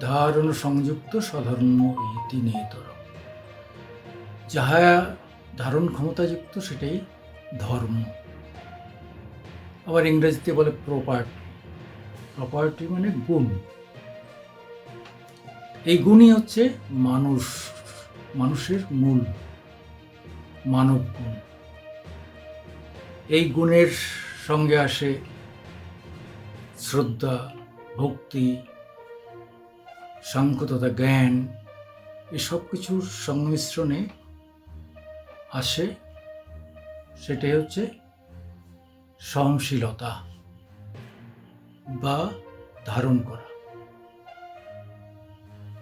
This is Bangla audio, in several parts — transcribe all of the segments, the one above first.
ধারণ সংযুক্ত স্বধর্ম ইতি নেতর যাহা ধারণ ক্ষমতাযুক্ত সেটাই ধর্ম। আবার ইংরেজিতে বলে প্রপার্টি প্রপার্টি মানে গুণ। এই গুণই হচ্ছে মানুষ, মানুষের মূল, মানব গুণ। এই গুণের সঙ্গে আসে শ্রদ্ধা ভক্তি সাংখ্য তথা জ্ঞান এসব কিছুর সংমিশ্রণে আসে সেটাই হচ্ছে সহনশীলতা বা ধারণ করা।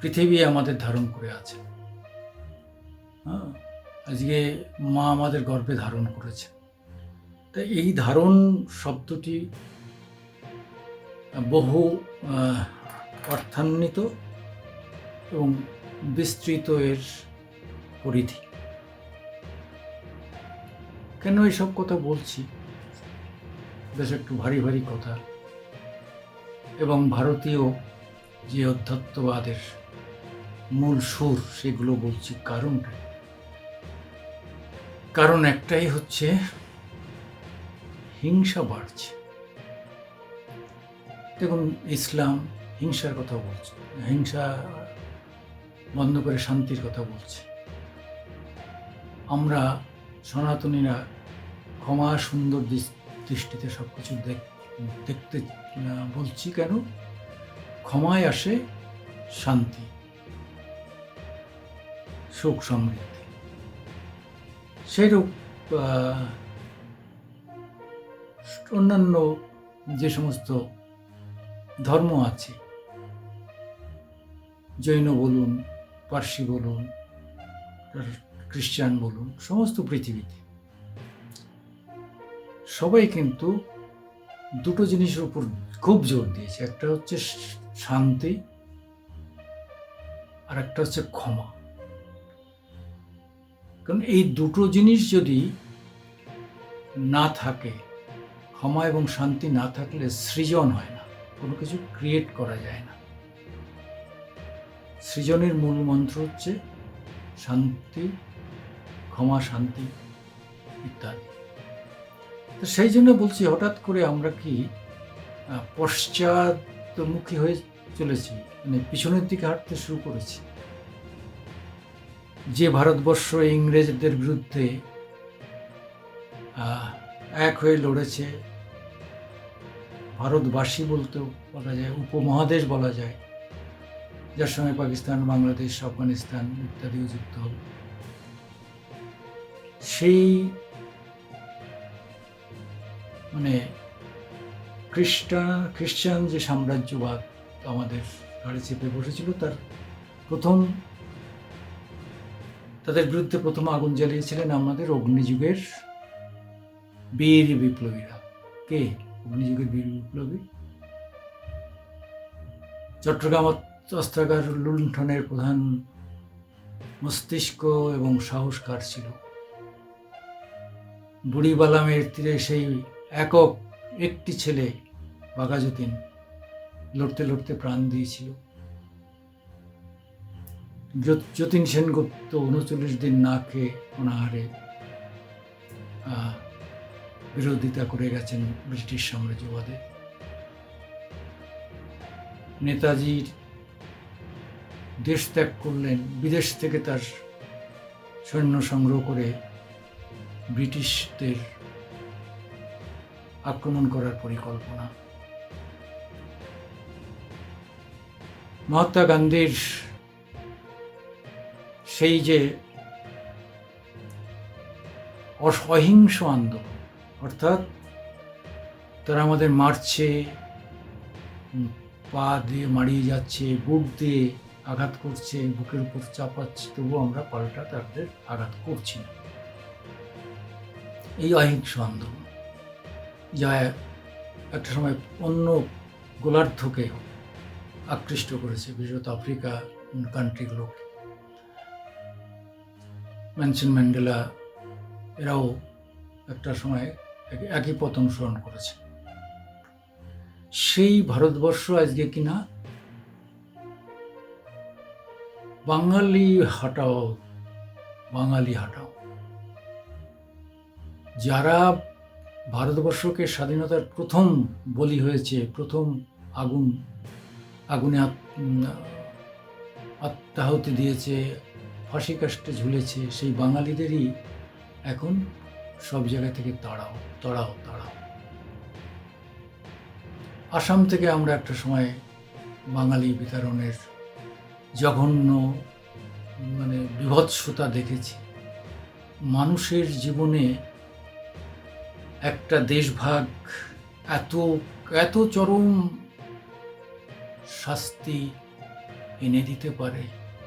পৃথিবী আমাদের ধারণ করে আছে। হ্যাঁ আজকে মা আমাদের গর্ভে ধারণ করেছে। তাই এই ধারণ শব্দটি বহু অর্থান্বিত এবং বিস্তৃত এর পরিধি। কেন এইসব কথা বলছি? বেশ একটু ভারী ভারী কথা। এবং ভারতীয় যে অধ্যাত্মবাদের মূল সুর, সেগুলো বলছি কারণটা। কারণ একটাই হচ্ছে হিংসা বাড়ছে। দেখুন ইসলাম হিংসার কথা বলছে। হিংসা বন্ধ করে শান্তির কথা বলছে। আমরা সনাতনীরা ক্ষমা সুন্দর দৃষ- দৃষ্টিতে সব কিছু দেখতে বলছি কেন? ক্ষমায় আসে শান্তি সুখ সমৃদ্ধি। সেইরূপ আহ, অন্যান্য যে সমস্ত ধর্ম আছে। জৈন বলুন, পার্সি বলুন, খ্রিস্টান বলুন, সমস্ত পৃথিবীতে। সবাই কিন্তু দুটো জিনিসের উপর খুব জোর দিয়েছে। একটা হচ্ছে শান্তি, আর একটা হচ্ছে ক্ষমা। কারণ এই দুটো জিনিস যদি না থাকে, ক্ষমা এবং শান্তি না থাকলে সৃজন হয় কোনো কিছু ক্রিয়েট করা যায় না। সৃজনের মূল মন্ত্র হচ্ছে শান্তি, ক্ষমা, শান্তি ইত্যাদি। তো সেই জন্য বলছি, হঠাৎ করে আমরা কি পশ্চাৎমুখী হয়ে চলেছি মানে পিছনের দিকে হাঁটতে শুরু করেছি। যে ভারতবর্ষ ইংরেজদের বিরুদ্ধে এক হয়ে লড়েছে ভারতবাসী বলতেও বলা যায়, উপমহাদেশ বলা যায়, যার সঙ্গে পাকিস্তান, বাংলাদেশ, আফগানিস্তান ইত্যাদিও যুক্ত হল সেই মানে খ্রিস্টান খ্রিস্টান যে সাম্রাজ্যবাদ আমাদের ঘাড়ে চেপে বসেছিল, তার প্রথম, তাদের বিরুদ্ধে প্রথম আগুন জ্বালিয়েছিলেন আমাদের অগ্নিযুগের বীর বিপ্লবীরা। কে? অগ্নিযুগের বীর বিপ্লবী চট্টগ্রাম অস্ত্রাগার লুণ্ঠনের প্রধান মস্তিষ্ক এবং সাহসকার ছিল। বুড়িবালামের তীরে সেই একক একটি ছেলে বাঘাযতীন লড়তে লড়তে প্রাণ দিয়েছিল। যত- যতীন সেনগুপ্ত উনচল্লিশ দিন না খেয়ে অনাহারে বিরোধিতা করে গেছেন ব্রিটিশ সাম্রাজ্যবাদে। নেতাজির দেশ ত্যাগ করলেন, বিদেশ থেকে তার সৈন্য সংগ্রহ করে ব্রিটিশদের আক্রমণ করার পরিকল্পনা। মহাত্মা গান্ধীর সেই যে অস- অহিংস আন্দোলন অর্থাৎ তারা আমাদের মারছে পা দিয়ে মারিয়ে যাচ্ছে, বুক দিয়ে আঘাত করছে, বুকের উপর চাপাচ্ছে, তবুও আমরা পাল্টা তাদের আঘাত করছি না। এই অহিংস আন্দোলন, যা একটা সময় অন্য গোলার্ধকে আকৃষ্ট করেছে, বিশেষত আফ্রিকা কান্ট্রিগুলোকে। ম্যানসন ম্যান্ডেলা, এরাও একটা সময় একই পথ অনুসরণ করেছে। সেই ভারতবর্ষ আজকে কিনা? বাঙালি হাটাও বাঙালি হাটাও। যারা ভারতবর্ষকে স্বাধীনতার প্রথম বলি হয়েছে, প্রথম আগুন, আগুনে আত্মাহুতি দিয়েছে, ফাঁসি কাষ্টে ঝুলেছে, সেই বাঙালিদেরই এখন সব জায়গা থেকে তাড়াও তাড়াও তাড়াও আসাম থেকে আমরা একটা সময় বাঙালি বিতরণের জঘন্য মানে বিভৎসতা দেখেছি। মানুষের জীবনে একটা দেশভাগ এত এত চরম শাস্তি এনে দিতে পারে,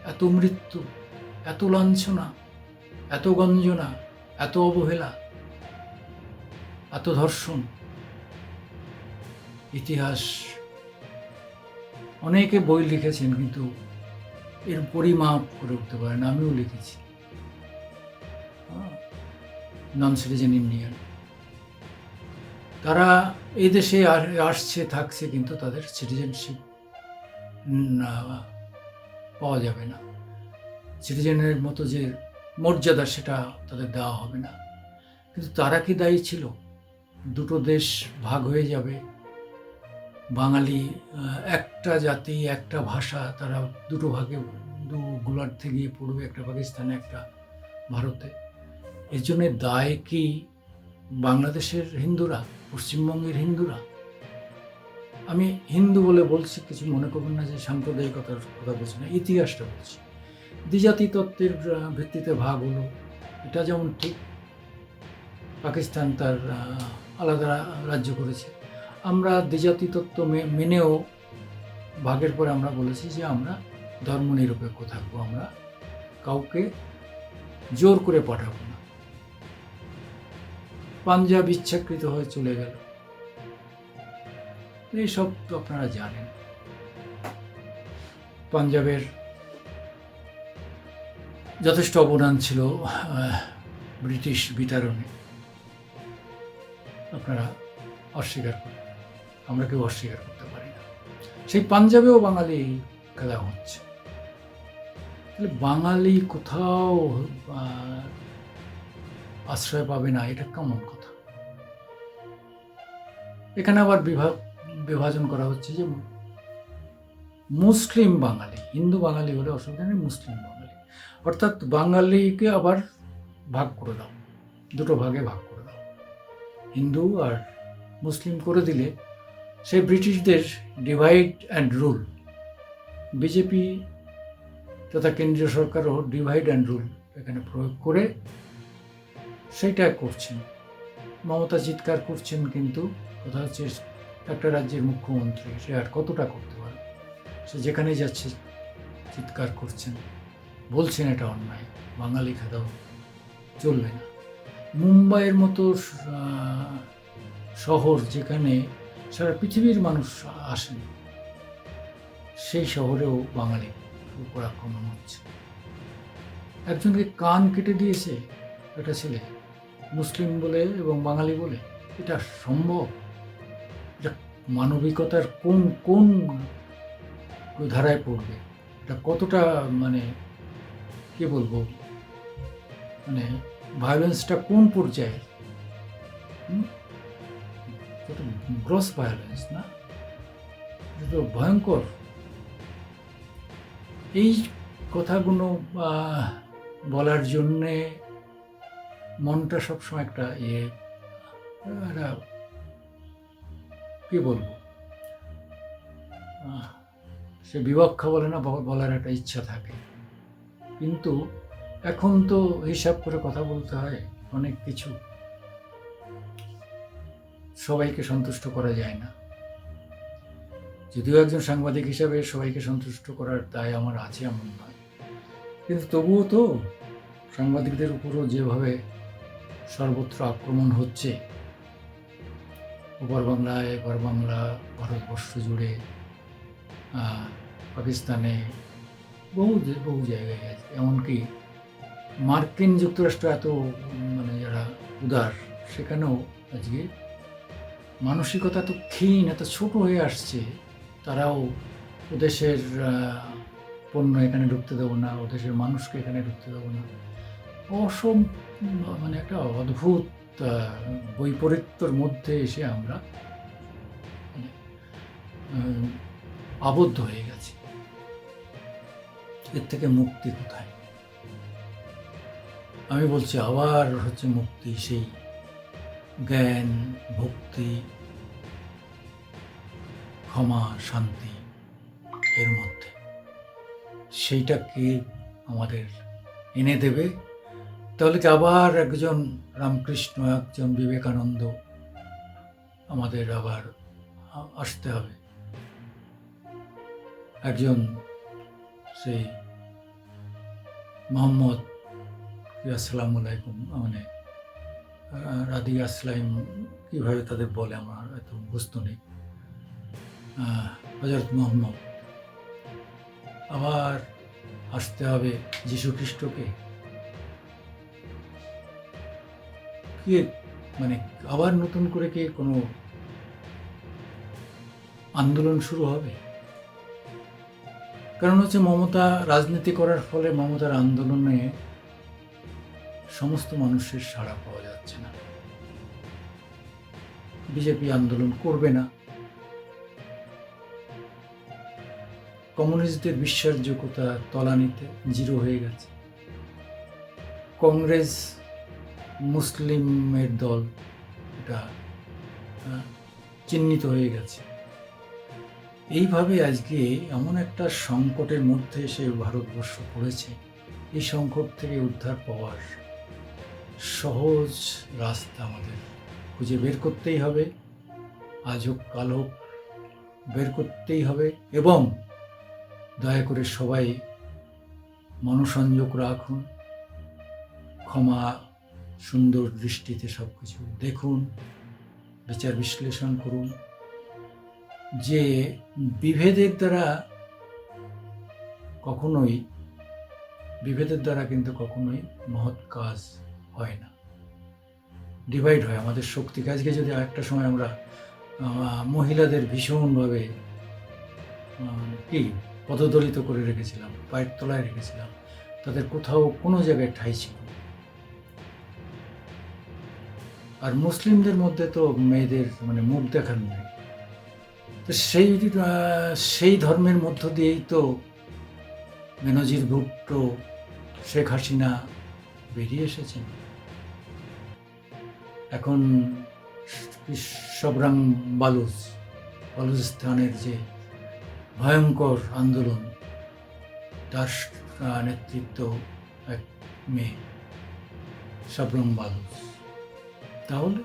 এত মৃত্যু, এত লাঞ্ছনা, এত গঞ্জনা এত অবহেলা, এত ধর্ষণ, ইতিহাস, অনেকে বই লিখেছেন কিন্তু এর পরিমাপ করে উঠতে পারেন আমিও লিখেছি। নন সিটিজেন ইন্ডিয়ান তারা এই দেশে আসছে, থাকছে কিন্তু তাদের সিটিজেনশিপ পাওয়া যাবে না। সিটিজেনের মতো যে মর্যাদা সেটা তাদের দেওয়া হবে না। কিন্তু তারা কি দায়ী ছিল? দুটো দেশ ভাগ হয়ে যাবে। বাঙালি একটা জাতি, একটা ভাষা, তারা দুটো ভাগে, দু গোলার্ধে গিয়ে পড়বে, একটা পাকিস্তানে, একটা ভারতে। এর জন্য দায় কি বাংলাদেশের হিন্দুরা, পশ্চিমবঙ্গের হিন্দুরা? আমি হিন্দু বলে বলছি, কিছু মনে করবেন না যে সাম্প্রদায়িকতার কথা বলছি না, ইতিহাসটা বলছি। দ্বিজাতি তত্ত্বের ভিত্তিতে ভাগ হলো। এটা যেমন ঠিক, পাকিস্তান তার আলাদা রাজ্য করেছে। আমরা দ্বিজাতি তত্ত্ব মেনেও ভাগের পরে আমরা বলেছি যে আমরা ধর্মনিরপেক্ষ থাকব, আমরা কাউকে জোর করে পাঠাবো না। পাঞ্জাব ইচ্ছাকৃত হয়ে চলে গেল। এইসব তো আপনারা জানেন। পাঞ্জাবের যথেষ্ট অবদান ছিল ব্রিটিশ বিতরণে আপনারা অস্বীকার করেন। আমরা কেউ অস্বীকার করতে পারি না। সেই পাঞ্জাবেও বাঙালি খেলা হচ্ছে। তাহলে বাঙালি কোথাও আশ্রয় পাবে না, এটা কেমন কথা? এখানে আবার বিভাগ, বিভাজন করা হচ্ছে যে মুসলিম বাঙালি, হিন্দু বাঙালি হলে অসুবিধা নেই, মুসলিম বাঙালি। অর্থাৎ বাঙালিকে আবার ভাগ করে দাও। দুটো ভাগে ভাগ করে দাও। হিন্দু আর মুসলিম করে দিলে সেই ব্রিটিশদের ডিভাইড অ্যান্ড রুল বিজেপি তথা কেন্দ্রীয় সরকারও ডিভাইড অ্যান্ড রুল এখানে প্রয়োগ করে সেইটা করছেন। মমতা চিৎকার করছেন কিন্তু, কথা হচ্ছে একটা রাজ্যের মুখ্যমন্ত্রী, সে আর কতটা করতে পারে? সে যেখানে যাচ্ছে, চিৎকার করছেন। বলছেন এটা অন্যায়। বাঙালি খাদাও চলবে না। মুম্বাইয়ের মতো শহর যেখানে সারা পৃথিবীর মানুষ আসেন, সেই শহরেও বাঙালি উপর আক্রমণ হচ্ছে। একজনকে কান কেটে দিয়েছে একটা ছেলে, মুসলিম বলে এবং বাঙালি বলে, এটা সম্ভব? এটা মানবিকতার কোন কোন ধারায় পড়বে? এটা কতটা মানে কি বলব? মানে ভায়োলেন্সটা কোন পর্যায়ে? গ্রস ভায়োলেন্স না? তো ভয়ঙ্কর। এই কথাগুলো বলার জন্যে মনটা সবসময় একটা ইয়ে একটা কি বলব? সে বিবক্ষা বলে না বলার একটা ইচ্ছা থাকে। কিন্তু এখন তো হিসাব করে কথা বলতে হয়, অনেক কিছু। সবাইকে সন্তুষ্ট করা যায় না। যদিও একজন সাংবাদিক হিসাবে সবাইকে সন্তুষ্ট করার দায় আমার আছে এমন নয়। কিন্তু তবুও তো সাংবাদিকদের উপরও যেভাবে সর্বত্র আক্রমণ হচ্ছে ওপার বাংলায় এপার বাংলা, ভারতবর্ষ জুড়ে পাকিস্তানে বহু বহু জায়গায় আছে। এমনকি মার্কিন যুক্তরাষ্ট্র এত মানে যারা উদার সেখানেও আজকে মানসিকতা এত ক্ষীণ এত ছোট হয়ে আসছে তারাও দেশের আহ, পণ্য এখানে ঢুকতে দেবো না ও দেশের মানুষকে এখানে ঢুকতে দেবো না। অসম মানে একটা অদ্ভুত বৈপরীত্যর মধ্যে এসে আমরা মানে, আবদ্ধ হয়ে গেছি। এর থেকে মুক্তি কোথায়? আমি বলছি, আবার হচ্ছে মুক্তি, সেই জ্ঞান, ভক্তি, ক্ষমা, শান্তি এর মধ্যে। সেইটাকে আমাদের এনে দেবে। তাহলে কি আবার একজন রামকৃষ্ণ, একজন বিবেকানন্দ আমাদের আবার আসতে হবে? একজন সেই মোহাম্মদ আসসালামু মানে রাদি আসলাম কীভাবে তাদের বলে আমার এত বুঝতে নেই। হজরত মোহাম্মদ, আবার আসতে হবে যীশু খ্রিস্টকে কি মানে আবার নতুন করে কি কোনো আন্দোলন শুরু হবে? কারণ হচ্ছে মমতা রাজনীতি করার ফলে মমতার আন্দোলনে সমস্ত মানুষের সাড়া পাওয়া যাচ্ছে না। বিজেপি আন্দোলন করবে না। কমিউনিস্টদের বিশ্বাসযোগ্যতা তলানিতে জিরো হয়ে গেছে। কংগ্রেস মুসলিমের দল এটা চিহ্নিত হয়ে গেছে। এইভাবে আজকে এমন একটা সংকটের মধ্যে সে ভারতবর্ষ পড়েছে। এই সংকট থেকে উদ্ধার পাওয়ার সহজ রাস্তা আমাদের খুঁজে বের করতেই হবে। আজ হোক, কাল হোক, বের করতেই হবে এবং দয়া করে সবাই মনসংযোগ রাখুন। ক্ষমা, সুন্দর দৃষ্টিতে সব কিছু দেখুন। বিচার বিশ্লেষণ করুন। যে বিভেদের দ্বারা কখনোই, বিভেদের দ্বারা কিন্তু কখনোই মহৎ কাজ হয় না। ডিভাইড হয় আমাদের শক্তি। কাজকে যদি একটা সময় আমরা মহিলাদের ভীষণভাবে কি পদদলিত করে রেখেছিলাম, পায়ের তলায় রেখেছিলাম, তাদের কোথাও কোনো জায়গায় ঠাঁই ছিল আর মুসলিমদের মধ্যে তো মেয়েদের মানে মুখ দেখানো নেই। সেই সেই ধর্মের মধ্য দিয়েই তো মেনজির ভুট্টো, শেখ হাসিনা বেরিয়ে এসেছেন। এখন সবরাং বালুচ, বালুচিস্তানের যে ভয়ঙ্কর আন্দোলন, তার নেতৃত্ব এক মেয়ে সবরং বালুচ। তাহলে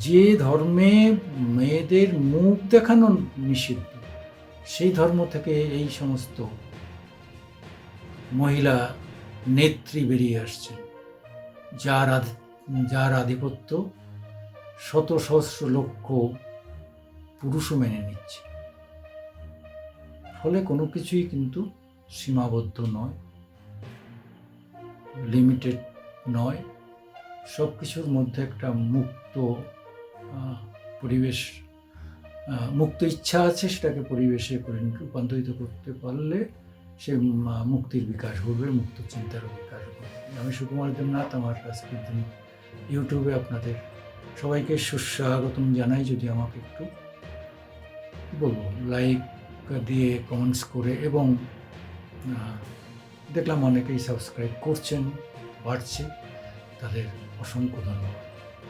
যে ধর্মে মেয়েদের মুখ দেখানো নিষিদ্ধ, সেই ধর্ম থেকে এই সমস্ত মহিলা নেত্রী বেরিয়ে আসছে। যার যার আধিপত্য শত সহস্র লক্ষ পুরুষও মেনে নিচ্ছে। ফলে কোনো কিছুই কিন্তু সীমাবদ্ধ নয়, লিমিটেড নয়। সব কিছুর মধ্যে একটা মুক্ত পরিবেশ মুক্ত ইচ্ছা আছে সেটাকে পরিবেশে রূপান্তরিত করতে পারলে সে মুক্তির বিকাশ ঘটবে, মুক্ত চিন্তারও বিকাশ ঘটবে। আমি সুকুমার দেবনাথ, আমার আজকের দিন ইউটিউবে আপনাদের সবাইকে সুস্বাগতম জানাই। যদি আমাকে একটু বলব, লাইক দিয়ে কমেন্টস করে এবং দেখলাম অনেকেই সাবস্ক্রাইব করছেন, বাড়ছে, তাদের অসংখ্য ধন্যবাদ।